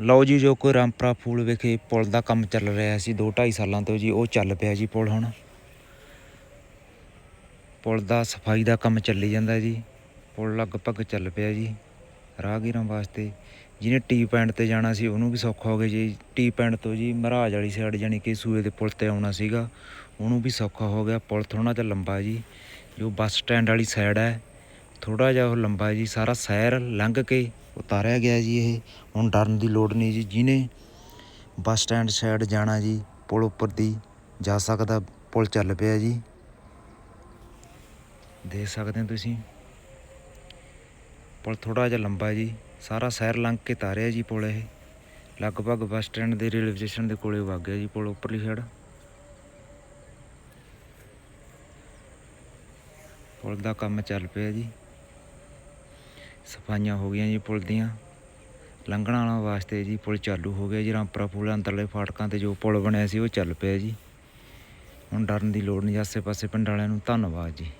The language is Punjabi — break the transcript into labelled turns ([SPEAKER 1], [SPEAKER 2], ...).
[SPEAKER 1] ਲਓ ਜੀ, ਜੋ ਕੋਈ ਰਾਮਪਰਾ ਫੂਲ ਵਿਖੇ ਪੁਲ ਦਾ ਕੰਮ ਚੱਲ ਰਿਹਾ ਸੀ 2.5 ਸਾਲਾਂ ਤੋਂ ਜੀ, ਉਹ ਚੱਲ ਪਿਆ ਜੀ ਪੁਲ ਹੁਣ। ਪੁਲ ਦਾ ਸਫ਼ਾਈ ਦਾ ਕੰਮ ਚੱਲੀ ਜਾਂਦਾ ਜੀ। ਪੁਲ ਲਗਭਗ ਚੱਲ ਪਿਆ ਜੀ, ਰਾਹਗੀਰਾਂ ਵਾਸਤੇ। ਜਿਹਨੇ ਟੀ ਪੈਂਟ ਤੇ ਜਾਣਾ ਸੀ, ਉਹਨੂੰ ਵੀ ਸੌਖਾ ਹੋ ਗਿਆ ਜੀ। ਟੀ ਪੈਂਟ ਤੋਂ ਜੀ, ਮਹਾਰਾਜ ਵਾਲੀ ਸਾਈਡ ਜਾਣੀ ਕਿ ਸੂਏ ਦੇ ਪੁਲ ਤੇ ਆਉਣਾ ਸੀਗਾ, ਉਹਨੂੰ ਵੀ ਸੌਖਾ ਹੋ ਗਿਆ। ਪੁਲ ਥੋੜਾ ਜਿਹਾ ਲੰਬਾ ਜੀ, ਜੋ ਬੱਸ ਸਟੈਂਡ ਵਾਲੀ ਸਾਈਡ ਹੈ ਥੋੜਾ ਜਿਹਾ ਉਹ ਲੰਬਾ ਜੀ, ਸਾਰਾ ਸੈਰ ਲੰਘ ਕੇ ਉਤਾਰਿਆ ਗਿਆ ਜੀ ਇਹ। ਹੁਣ ਡਰਨ ਦੀ ਲੋੜ ਨਹੀਂ ਜੀ ਜਿਹਨੇ ਬੱਸ ਸਟੈਂਡ ਸਾਈਡ ਜਾਣਾ ਜੀ, ਪੁਲ ਉੱਪਰ ਦੀ, ਜਾ ਸਕਦਾ ਪੁਲ ਚੱਲ ਪਿਆ ਜੀ। ਦੇਖ ਸਕਦੇ ਹੋ ਤੁਸੀਂ। ਪੁਲ ਥੋੜਾ ਜਿਹਾ ਲੰਬਾ ਜੀ। ਸਾਰਾ ਸ਼ਹਿਰ ਲੰਘ ਕੇ ਤਾਰਿਆ ਜੀ ਪੁਲ ਇਹ। ਲਗਭਗ ਬੱਸ ਸਟੈਂਡ ਦੇ ਰੇਲਵੇ ਸਟੇਸ਼ਨ ਦੇ ਕੋਲੇ ਵਗ ਗਿਆ ਜੀ ਪੁਲ ਉੱਪਰਲੀ ਸਾਈਡ। ਪੁਲ ਦਾ ਕੰਮ ਚੱਲ ਪਿਆ ਜੀ। ਸਫਾਈਆਂ ਹੋ ਗਈਆਂ ਜੀ ਪੁਲ ਦੀਆਂ। ਲੰਘਣ ਵਾਲਾ ਵਾਸਤੇ ਜੀ ਪੁਲ ਚਾਲੂ ਹੋ ਗਿਆ ਜੀ। ਰਾਮਪੁਰਾ ਪੁਲ ਅੰਦਰਲੇ ਫਾਟਕਾਂ ਤੇ ਜੋ ਪੁਲ ਬਣਿਆ ਸੀ ਉਹ ਚੱਲ ਪਿਆ ਜੀ। ਹੁਣ ਡਰਨ ਦੀ ਲੋੜ ਨਹੀਂ ਆਸੇ ਪਾਸੇ ਪਿੰਡ ਵਾਲਿਆਂ ਨੂੰ ਧੰਨਵਾਦ ਜੀ।